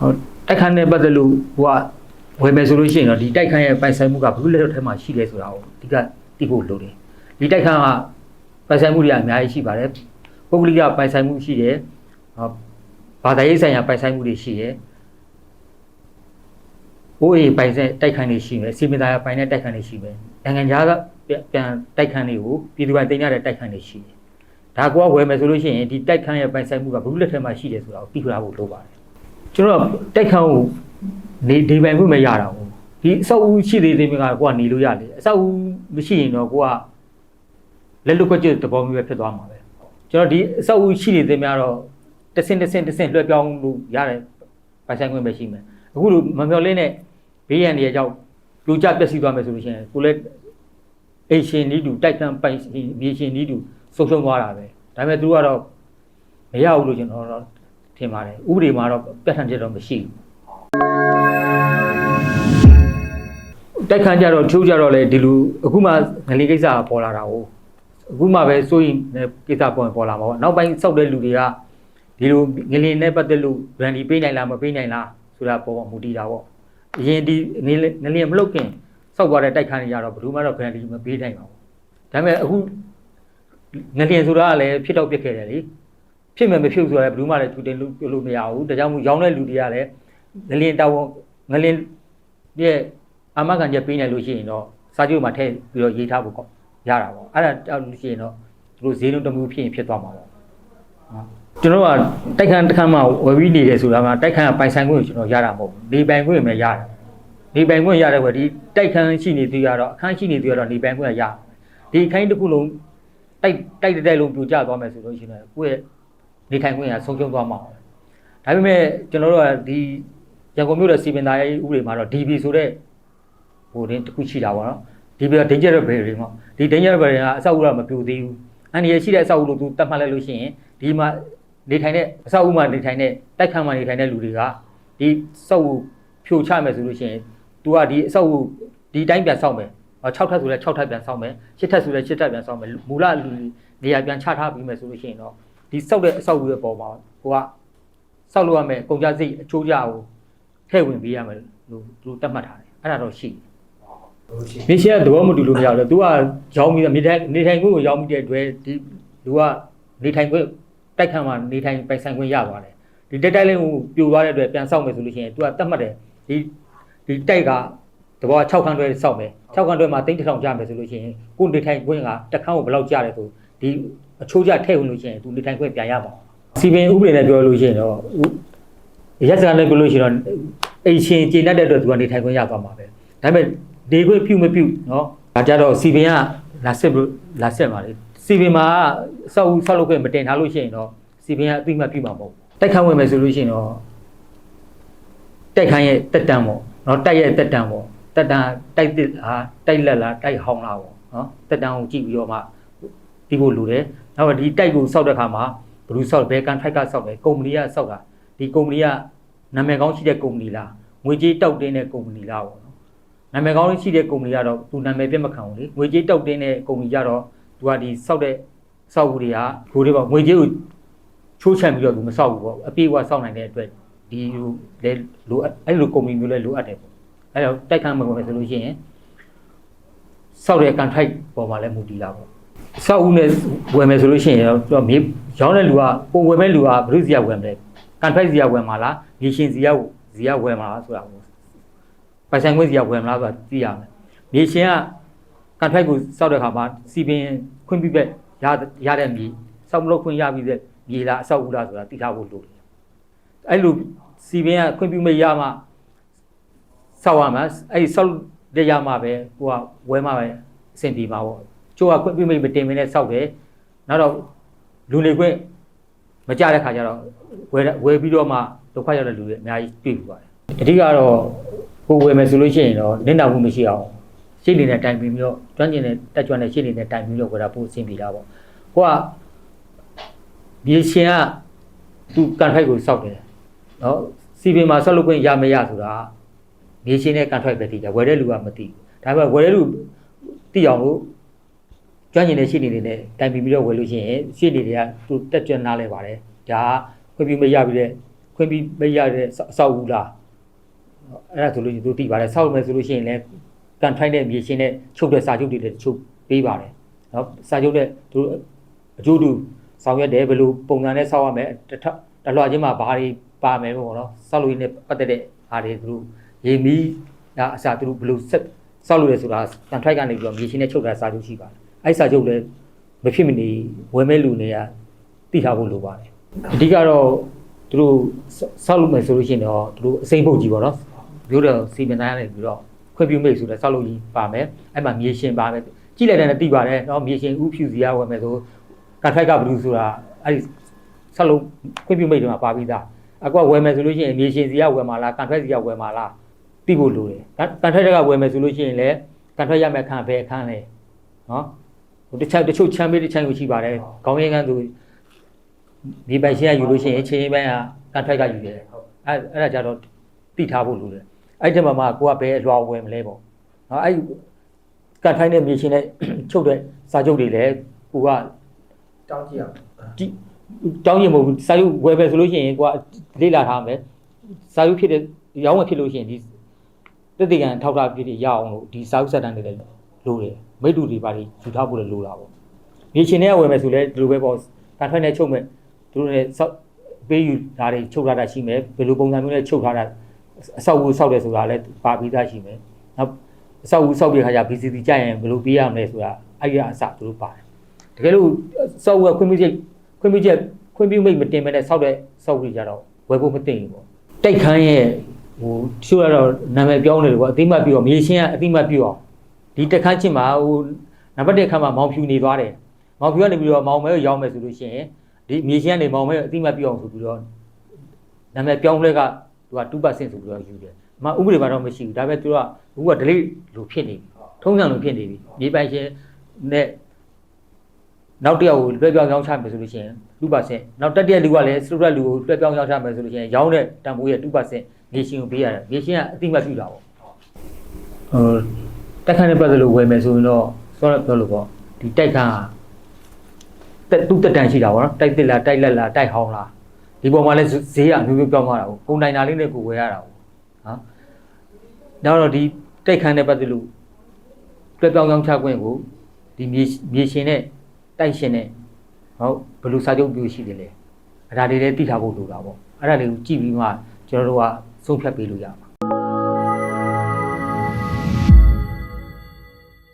ဟုတ်တိုက်ခန်းနဲ့ပတ်သက်လို့ဟိုကဝယ်မယ်ဆိုလို့ရှိရင်တော့ဒီတိုက်ခန်းရဲ့ပိုင်ဆိုင်မှုကဘယ်လိုလက်တော့ထဲမှာရှိလဲဆိုတာကိုဒီကသိဖို့လိုတယ်ဒီတိုက်ခန်းကပိုင်ဆိုင်မှုတွေကအများကြီးရှိပါတယ်ပုဂ္ဂလိကပိုင်ဆိုင်မှုရှိတယ်ဟောဘာသာရေးဆိုင်ရာပိုင်ဆိုင်မှုတွေရှိတယ်ဘိုးအေးပိုင်ဆိုင်တိုက်ခန်းတွေရှိမယ်စီမံသားပိုင်တဲ့တိုက်ခန်းတွေရှိမယ်နိုင်ငံခြားကပြန်တိုက်ခန်းတွေကိုပြည်သူပိုင်တင်ရတဲ့တိုက်ခန်းတွေရှိတယ်ဒါကောဝယ်မယ်ဆိုလို့ရှိရင်ဒီတိုက်ခန်းရဲ့ပိုင်ဆိုင်မှုကဘယ်လိုလက်ထဲမှာရှိတယ်ဆိုတာကိုသိထားဖို့လိုပါတယ် ကျွန်တော်တိုက်ခန်းကိုနေဒီပိုင်ခွင့်မရတာဘူးဒီအဆောက်အဦရှိသေးသေးမြကကိုကနေလို့ရတယ်အဆောက်အဦမရှိရင်တော့ကိုကလက်လွတ်ကွက်ကျတဘောမျိုးပဲဖြစ်သွားမှာပဲကျွန်တော်ဒီအဆောက်အဦရှိနေသေးများတော့တစ်ဆင့်တစ်ဆင့်တစ်ဆင့်လွှဲပြောင်းလို့ရတယ်ပိုင်ဆိုင်ခွင့်ပဲရှိမယ်အခုလိုမမျော်လင့်တဲ့ဘေးရန်တွေကြောင့်ပြိုကျပျက်စီးသွားမယ်ဆိုလို့ရှိရင်ကိုလည်းအိမ်ရှင်နီးတူတိုက်ခန်းပိုင်မြေရှင်နီးတူဆုံးရှုံးသွားတာပဲဒါပေမဲ့သူတို့ကတော့မရဘူးလို့ကျွန်တော်တော့ ထင်ပါတယ်ဥပဒေမှာတော့ပြဋ္ဌာန်းချက်တော့မရှိဘူးတိုက်ခန်းကြတော့ချိုးကြတော့လေဒီလိုအခုမှငလေးကိစ္စကပေါ်လာတာဟုတ်အခုမှပဲစိုးရင်ကိစ္စပေါ်ပေါ်လာမှာပေါ့နောက်ပိုင်းစောက်တဲ့လူတွေကဒီလိုငလေးနဲ့ပတ်သက်လို့ brand ပေးနိုင်လားမပေးနိုင်လားဆိုတာပေါ်ပေါ်မူတည်တာပေါ့အရင်ဒီငလေးငလေးမလုတ်ခင်စောက်သွားတဲ့တိုက်ခန်းတွေကြတော့ဘယ်သူမှတော့ brand မပေးနိုင်ပါဘူးဒါပေမဲ့အခုငလေးဆိုတာကလည်းဖြစ်တော့ပြစ်ခဲ့တယ်လေ ဖြစ်မယ်မဖြစ်ဘူးဆိုတော့ဘယ်သူမှလည်းသူတင်လို့ပြောလို့မရဘူးဒါကြောင့်မို့ရောင်းတဲ့လူတွေကလည်းငလင်တောင်းငလင်ရဲ့အာမခံချက်ပေးနိုင်လို့ရှိရင်တော့စာချုပ်မှာထည့်ပြီးတော့ရေးထားဖို့ပေါ့ရတာပေါ့အဲ့ဒါတောက်လို့ရှိရင်တော့သူတို့ဈေးနှုန်းတစ်မျိုးဖြစ်ရင်ဖြစ်သွားမှာပေါ့နော်ကျွန်တော်ကတိုက်ခန်းတစ်ခန်းမှဝယ်ပြီးနေတယ်ဆိုတာကတိုက်ခန်းကပိုင်ဆိုင်ခွင့်ကိုကျွန်တော်ရတာမဟုတ်ဘူးနေပိုင်ခွင့်ပဲရတယ်နေပိုင်ခွင့်ရတဲ့ကွယ်ဒီတိုက်ခန်းရှိနေသေးရတော့အခန်းရှိနေသေးရတော့နေပိုင်ခွင့်ရရဒီခိုင်းတစ်ခုလုံးတိုက်တိုက်တိုက်လုံးပြိုကျသွားမယ်ဆိုလို့ရှိရင်ကိုယ့်ရဲ့ နေထိုင်ခွင့်ရဆုံးရှုံးသွားမှာပဲဒါပေမဲ့ကျွန်တော်တို့ကဒီရန်ကုန်မြို့ရဲ့စီပင်သားရေးဥပဒေမှာတော့ DB ဆိုတဲ့ဟိုတင်းတစ်ခုရှိတာပေါ့နော် DB က dangerous barrier ပေါ့ဒီ dangerous barrier ကအဆောက်အဦကမပြိုသေးဘူးအန်ဒီရရှိတဲ့အဆောက်အဦလို့သူတတ်မှတ်လိုက်လို့ရှိရင်ဒီမှာနေထိုင်တဲ့အဆောက်အဦမှာနေထိုင်တဲ့တိုက်ခန်းမှာနေထိုင်တဲ့လူတွေကဒီဆောက်အဦဖြိုချမယ်ဆိုလို့ရှိရင် तू ကဒီအဆောက်အဦဒီတိုင်းပြန်ဆောက်မယ်6ထပ်ဆိုလဲ6ထပ်ပြန်ဆောက်မယ်7ထပ်ဆိုလဲ7ထပ်ပြန်ဆောက်မယ်မူလလူနေရာပြန်ချထားပြီးမယ်ဆိုလို့ရှိရင်တော့ ဒီစောက်တဲ့အဆောက်အဦရဲ့ပေါ်မှာကိုကစောက်လို့ရမယ်ကုန်ကြစိတ်အချိုးကြကိုထည့်ဝင်ပေးရမယ်လို့သူတို့တတ်မှတ်ထားတယ်အဲ့ဒါတော့ရှိတယ်မြေရှင်းကသဘောမတူလို့မရဘူးလေ तू ကရောင်းပြီးနေထိုင်နေထိုင်ခွင့်ကိုရောင်းပြီးတဲ့အတွက်ဒီလူကနေထိုင်ခွင့်တိုက်ခန်းမှာနေထိုင်ပိုင်ဆိုင်ခွင့်ရသွားတယ်ဒီတက်တိုက်လေးကိုပြိုသွားတဲ့အတွက်ပြန်ဆောက်မယ်ဆိုလို့ရှိရင် तू ကတတ်မှတ်တယ်ဒီဒီတိုက်ကတဘော6ခန်းတွဲဆောက်မယ်6ခန်းတွဲမှာတိတ်တစ်ထောင်ကြမယ်ဆိုလို့ရှိရင်ကိုနေထိုင်ခွင့်ကတစ်ခန်းကိုဘယ်လောက်ကြလဲဆိုဒီ အချိုးကျထည့်ဝင်လို့ရှိရင်သူနေထိုင်ခွင့်ပြန်ရမှာစီပင်ဥပဒေနဲ့ပြောလို့ရှိရင်တော့ရက်စံနဲ့ပြောလို့ရှိရင်တော့အိမ်ရှင်ကျေနပ်တဲ့အတွက်သူကနေထိုင်ခွင့်ရသွားမှာပဲဒါပေမဲ့နေခွင့်ပြုမပြုနော်ဒါကြတော့စီပင်ကလာစစ်လာစစ်ပါလေစီပင်မှာဆောက်ဦးဆောက်လုပ်ခွင့်မတင်ထားလို့ရှိရင်တော့စီပင်ကအသိမှပြုမှာမဟုတ်တိုက်ခန်းဝင်မယ်ဆိုလို့ရှိရင်တော့တိုက်ခန်းရဲ့တက်တန်းပေါ့နော်တိုက်ရဲ့တက်တန်းပေါ့တက်တန်းတိုက်တစ်ဟာတိုက်လက်လားတိုက်ဟောင်းလားပေါ့နော်တက်တန်းကိုကြည့်ပြီးတော့မှပြီးဖို့လိုတယ် နောက်ဒီတိုက်ကိုစောက်တဲ့ခါမှာဘယ်သူစောက်ဘယ်ကန်ထိုက်ကစောက်လဲကုမ္ပဏီကစောက်တာဒီကုမ္ပဏီကနာမည်ကောင်းရှိတဲ့ကုမ္ပဏီလားငွေကြေးတောက်တင်းတဲ့ကုမ္ပဏီလားပေါ့နော်။နာမည်ကောင်းရှိတဲ့ကုမ္ပဏီကတော့သူနာမည်ပြတ်မခံဘူးလေ။ငွေကြေးတောက်တင်းတဲ့ကုမ္ပဏီကြတော့သူကဒီစောက်တဲ့စောက်ဘူးတွေကကိုတွေပေါ့ငွေကြေးကိုချိုးချံပြီးတော့သူမစောက်ဘူးပေါ့အပြေးကစောက်နိုင်တဲ့အတွက်ဒီလေလိုအဲ့လိုကုမ္ပဏီမျိုးလဲလိုအပ်တယ်ပေါ့။အဲ့တော့တိုက်ခန်းမှာပဲဆိုလို့ရှိရင်စောက်တဲ့ contract ပေါ်မှာလည်းမူတည်လာပေါ့။ ဆောက်ဦးနဲ့ဝယ်မယ်ဆိုလို့ရှိရင်တော့သူကမြေရောင်းတဲ့လူကပုံဝယ်မဲ့လူကဘယ်သူစီကဝယ်မလဲကန်ဖိုက်စီကဝယ်မှာလားမြေရှင်စီကစီကဝယ်မှာလားဆိုတာကိုပိုင်ဆိုင်ခွင့်စီကဝယ်မလားဆိုတာသိရမယ်မြေရှင်ကကန်ဖိုက်ကိုစောက်တဲ့ခါမှာစီပင်ခွင့်ပြုတဲ့ရရတဲ့မြေစောက်မလို့ခွင့်ရပြီးတဲ့မြေလားအဆောက်ဦးလားဆိုတာသိထားဖို့လိုတယ်အဲ့လိုစီပင်ကခွင့်ပြုမိရမှစောက်ရမှာအဲ့ဒီစောက်တဲ့ရမှာပဲကိုကဝယ်မှာပဲအဆင်ပြေမှာပေါ့ ကျိုးကခွင့်ပြုမိတ်မတင်မနဲ့စောက်တယ်နောက်တော့လူနေခွင့်မကြတဲ့ခါကျတော့ဝယ်ဝယ်ပြီးတော့မှဒုက္ခရောက်တဲ့လူတွေအများကြီးတွေ့ပြီးပါတယ်အဓိကတော့ကိုယ်ဝယ်မယ်ဆိုလို့ရှိရင်တော့နင့်နာမှုမရှိအောင်ရှေ့နေတဲ့တိုင်ပြီးတော့ကျွမ်းကျင်တဲ့တက်ကြွတဲ့ရှေ့နေတဲ့တိုင်ပြီးတော့ဝယ်တာပို့အဆင်ပြေတာပေါ့ကိုကမြေရှင်ကသူကန်ထိုက်ကိုစောက်တယ်နော်စီပင်မှာဆောက်လုပ်ခွင့်ရမရဆိုတာမြေရှင်နဲ့ကန်ထိုက်ပဲတည်ကြဝယ်တဲ့လူကမသိဘူးဒါပေမဲ့ဝယ်တဲ့လူသိအောင်လို့ ကျွမ်းကျင်တဲ့ရှေ့နေတွေနဲ့တိုင်ပင်ပြီးတော့ဝယ်လို့ရှိရင်ရှေ့နေတွေကသူတက်ကြွနားလဲပါတယ်ဒါခွင့်ပြုမရပြီးတဲ့ခွင့်ပြုပေးရတဲ့အဆောက်အဦလားအဲ့ဒါဆိုလို့ရှိရင်သူသိပါတယ်ဆောက်မယ်ဆိုလို့ရှိရင်လည်းကန်ထိုင်းတဲ့မြေရှင်းတဲ့ချုပ်တဲ့စာချုပ်တွေလည်းချုပ်ပေးပါတယ်နော်စာချုပ်တဲ့သူအကျိုးတူဆောင်ရွက်တယ်ဘယ်လိုပုံစံနဲ့ဆောက်ရမယ်တစ်ထပ်တစ်လွှာချင်းမှာဘာတွေပါမယ်ပေါ့နော်ဆောက်လို့ရင်းနဲ့ပတ်သက်တဲ့ဟာတွေသူတို့ရေမီးဒါအစားသူတို့ဘယ်လိုဆက်ဆောက်လို့ရဆိုတာကန်ထိုက်ကနေပြီးတော့မြေရှင်းတဲ့ချုပ်တဲ့စာချုပ်ရှိပါတယ် အဲ့စာချုပ်လည်းမဖြစ်မနေဝယ်မဲ့လူတွေကသိထားဖို့လိုပါတယ်အဓိကတော့သူတို့ဆောက်လို့မယ်ဆိုလို့ရှိရင်တော့သူတို့အစိမ့်ပုတ်ကြီးပေါ့နော်မျိုးတော်စီမံတိုင်းရနေပြီးတော့ခွင့်ပြုမိတ်ဆိုတဲ့ဆောက်လို့ကြီးပါမယ်အဲ့မှာမြေရှင်ပါမယ်ကြည့်လိုက်တဲ့နဲ့သိပါတယ်နော်မြေရှင်ဥဖြူစီရဝယ်မယ်ဆိုကန်ထိုက်ကဘယ်လိုဆိုတာအဲ့ဒီဆောက်လို့ခွင့်ပြုမိတ်တွေမှာပါပြီးသားအကွာဝယ်မယ်ဆိုလို့ရှိရင်မြေရှင်စီရဝယ်မှာလားကန်ထိုက်စီရဝယ်မှာလားသိဖို့လိုတယ်ကန်ထိုက်ကဝယ်မယ်ဆိုလို့ရှိရင်လည်းကန်ထိုက်ရမယ်ခံဘယ်ခန်းလဲနော်ဟို တခြားတချို့ချမ်းပေးတခြားကိုရှိပါတယ်ခေါင်းရင်းကန်းသူဒီပိုင်ရှင်းရယူလို့ရှိရင်ချင်းရင်းပိုင်းကကန်ထိုက်ကယူတယ်အဲ့အဲ့ဒါကြတော့သိထားဖို့လိုတယ်အဲ့ဒီမှာမှကိုကဘယ်အလွာဝယ်မလဲပေါ့နော်အဲ့ကန်ထိုက်နဲ့မြေရှင်နဲ့ချုပ်တဲ့စာချုပ်တွေလည်းကိုကတောင်းကြည့်အောင်ဒီတောင်းရင်မဟုတ်ဘူးစာရုပ်ဝယ်ပဲဆိုလို့ရှိရင်ကိုကလေ့လာထားမယ်စာရုပ်ဖြစ်တဲ့ရောင်းဝယ်ဖြစ်လို့ရှိရင်ဒီတက်တေကန်ထောက်ထားဖြစ်တဲ့ရအောင်လို့ဒီစာရုပ်စက်တန်းတွေလည်း လိုတယ်မိတ္တူတွေပါတွေယူထားဖို့လည်းလိုတာပေါ့မြေရှင်နဲ့ဝယ်မယ်ဆိုလည်းဒီလိုပဲပေါ့ကန်ထွက်နဲ့ချုပ်မယ်သူတို့လည်းစောက်ပေးယူတာတွေချုပ်ထားတာရှိမယ်ဘယ်လိုပုံစံမျိုးနဲ့ချုပ်ထားတာအဆောက်အဦဆောက်တယ်ဆိုတာလည်းပါပြီးသားရှိမယ်နောက်အဆောက်အဦဆောက်ပြီးခါကျ BCD ကြရင်ဘယ်လိုပေးရမလဲဆိုတာအဲ့ဒီအစသူတို့ပါတယ်တကယ်လို့စောက်ဝခွင့်ပြုချက်ခွင့်ပြုချက်ခွင့်ပြုမိတ်မတင်မနဲ့စောက်တဲ့စောက်တွေကြတော့ဝယ်ဖို့မတင်ဘူးပေါ့တိုက်ခန်းရဲ့ဟိုတချို့ကတော့နာမည်ပြောင်းနေတယ်ပေါ့အသိမှတ်ပြီးတော့မြေရှင်းကအသိမှတ်ပြီးတော့ ဒီတက်ခန်းချင်းမှာဟိုနံပါတ်1ခန်းမှာမောင်ဖြူနေသွားတယ်မောင်ဖြူကနေပြီးတော့မောင်မဲကိုရောက်မယ်ဆိုလို့ရှိရင်ဒီမြေရှင်းကနေမောင်မဲကိုအသိမှတ်ပြီးအောင်ဆိုပြီးတော့နာမည်ပြောင်းလဲကသူက2%ဆိုပြီးတော့ယူတယ်အမဥပဒေမှာတော့မရှိဘူးဒါပေမဲ့သူကအခုက delay လို့ဖြစ်နေပြီထုံးစံလိုဖြစ်နေပြီမြေပိုင်ရှင်နဲ့နောက်တစ်ယောက်ကိုလွှဲပြောင်းရောင်းချမယ်ဆိုလို့ရှိရင်2%နောက်တစ်တစ်လူကလည်းစတူဒတ်လူကိုလွှဲပြောင်းရောင်းချမယ်ဆိုလို့ရှိရင်ရောင်းတဲ့တန်ဖိုးရဲ့2%နေရှင်ကိုပေးရတယ်နေရှင်ကအတိမတ်ပြုတာပေါ့ဟို တက်ခန့်နဲ့ပတ်သက်လို့ဝယ်မယ်ဆိုရင်တော့ဆောရပြောလို့ပေါ့ဒီတိုက်ခန့်ဟာတက်သူ့တက်တန်ရှိတာပေါ့နော်တိုက်တစ်လားတိုက်လက်လားတိုက်ဟောင်းလားဒီပေါ်မှာလည်းဈေးကအမျိုးမျိုးပြောင်းသွားတာကိုကုန်နိုင်တာလေးနဲ့ကိုဝယ်ရတာပေါ့နော်နောက်တော့ဒီတိုက်ခန့်နဲ့ပတ်သက်လို့လွှဲပြောင်းရောင်းချခွင့်ကိုဒီမြေမြေရှင်နဲ့တိုက်ရှင်နဲ့ဟုတ်ဘယ်လိုစာချုပ်ပြရှိတယ်လဲအဲ့ဒါတွေလည်းသိထားဖို့လိုတာပေါ့အဲ့ဒါတွေကိုကြည့်ပြီးမှကျွန်တော်တို့ကဆုံးဖြတ်ပေးလို့ရမှာ